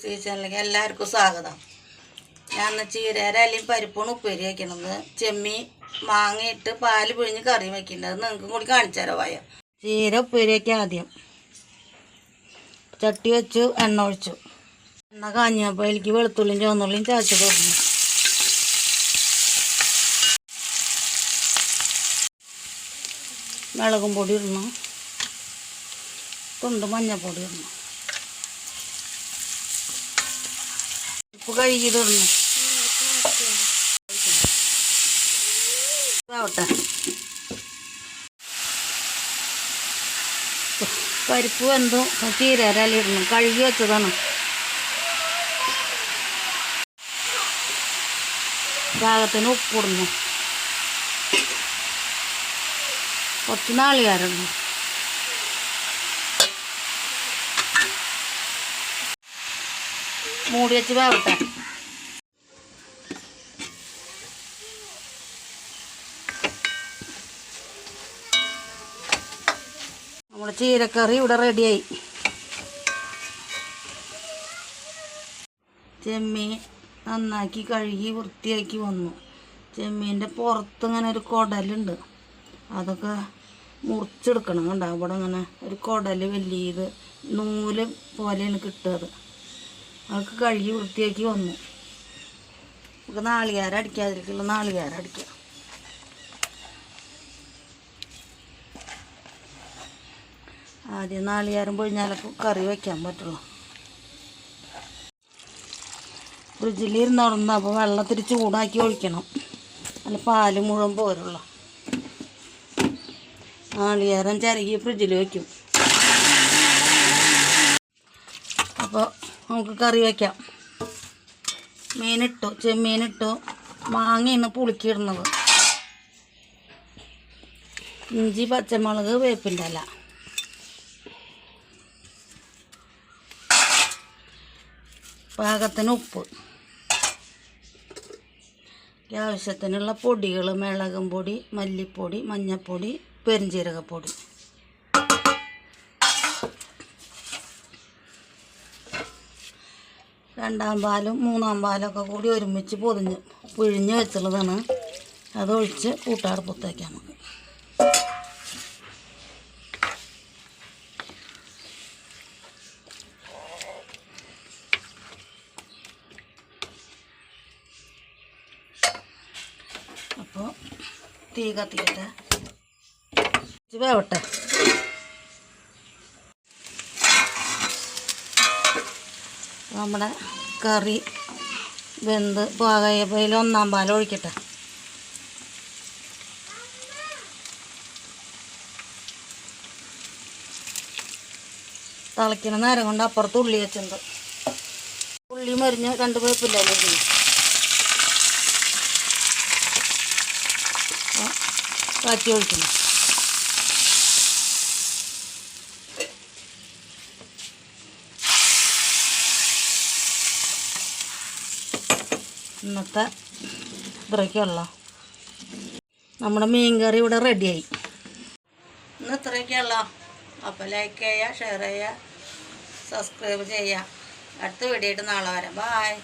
C ചാനലിലേക്ക് എല്ലാവർക്കും സ്വാഗതം. ഞാൻ ചീരേര അല്ലെങ്കിൽ പരിപ്പാണ് ഉപ്പേരി വയ്ക്കണത് ചെമ്മി മാങ്ങയിട്ട് പാൽ പിഴിഞ്ഞ് കറി വയ്ക്കുന്നത് നിങ്ങൾക്കും കൂടി കാണിച്ചു തരാം വായ ചീര ഉപ്പേരി വയ്ക്കാം ആദ്യം. ചട്ടി വെച്ചു എണ്ണ ഒഴിച്ചു. എണ്ണ കാഞ്ഞപ്പോൾ എനിക്ക് വെളുത്തുള്ളിയും ചുവന്നുള്ളിയും ചാച്ചു തുടങ്ങി മുളകും പൊടി ഇടണം. തുണ്ട് മഞ്ഞപ്പൊടി ഇടണം. ഉപ്പ് കഴുകിയിടണം ആവട്ടെ പരിപ്പ് വെന്തും. ചീരരലിടണം കഴുകി വെച്ചതാണ്. പാകത്തിന് ഉപ്പിടുന്നു കുറച്ച് നാളികാരണം മൂടി വെച്ച് വേവട്ടെ. നമ്മുടെ ചീരക്കറി ഇവിടെ റെഡിയായി. ചെമ്മീൻ നന്നാക്കി കഴുകി വൃത്തിയാക്കി വന്നു. ചെമ്മീന്റെ പുറത്ത് ഇങ്ങനെ ഒരു കുടലുണ്ട്. അതൊക്കെ മുറിച്ചെടുക്കണം കണ്ടോ? അവിടെ ഇങ്ങനെ ഒരു കുടൽ വലിയത് നൂൽ പോലെയാണ് കിട്ടുന്നത് അതൊക്കെ കഴുകി വൃത്തിയാക്കി വന്നു. നമുക്ക് നാളികേരം അടിക്കാതിരിക്കുള്ള നാളികേരം അടിക്കാം. ആദ്യം നാളികേരം പൊഴിഞ്ഞാലൊക്കെ കറി വയ്ക്കാൻ പറ്റുള്ളൂ. ഫ്രിഡ്ജിലിരുന്ന് ഉടന്ന് അപ്പോൾ വെള്ളത്തിൽ ചൂടാക്കി ഒഴിക്കണം. അല്ല പാൽ മുഴുവൻ പോരുള്ളൂ. നാളികേരം ചിരകി ഫ്രിഡ്ജിൽ വയ്ക്കും അപ്പോൾ നമുക്ക് കറി വയ്ക്കാം മീനിട്ടു ചെമ്മീനിട്ടു മാങ്ങയാണ് പുളിക്കിടുന്നത് ഇഞ്ചി പച്ചമുളക് വേപ്പിന്റെ അല്ല പാകത്തിന് ഉപ്പ്. ആവശ്യത്തിനുള്ള പൊടികൾ മിളകും പൊടി മല്ലിപ്പൊടി മഞ്ഞൾപ്പൊടി പെരിഞ്ജീരകപ്പൊടി രണ്ടാം പാലും മൂന്നാം പാലൊക്കെ കൂടി ഒരുമിച്ച് പൊതിഞ്ഞ് പിഴിഞ്ഞ് വെച്ചുള്ളതാണ് അതൊഴിച്ച് കൂട്ടാടുപ്പത്തേക്കാം നമുക്ക്. അപ്പോൾ തീ കത്തിക്കട്ടെ. വേവട്ടെ. നമ്മുടെ കറി വെന്ത് പാകയപ്പോൾ ഒന്നാം പാൽ ഒഴിക്കട്ടെ. തിളയ്ക്കണ നേരം കൊണ്ട് അപ്പുറത്ത് ഉള്ളി വെച്ചിട്ടുണ്ട്. ഉള്ളി മരിഞ്ഞ് രണ്ട് വേപ്പില്ലല്ലോ ഇതിന്. കാറ്റി ഒഴിക്കണം. ഇന്നത്തെ ഇത്രയ്ക്കുള്ള നമ്മുടെ മീൻ കറി ഇവിടെ റെഡിയായി. ഇന്ന് ഇത്രയ്ക്കുള്ള അപ്പോൾ ലൈക്ക് ചെയ്യുക ഷെയർ ചെയ്യുക സബ്സ്ക്രൈബ് ചെയ്യുക. അടുത്ത വീഡിയോ ആയിട്ട് നാളെ വരാം. ബായ്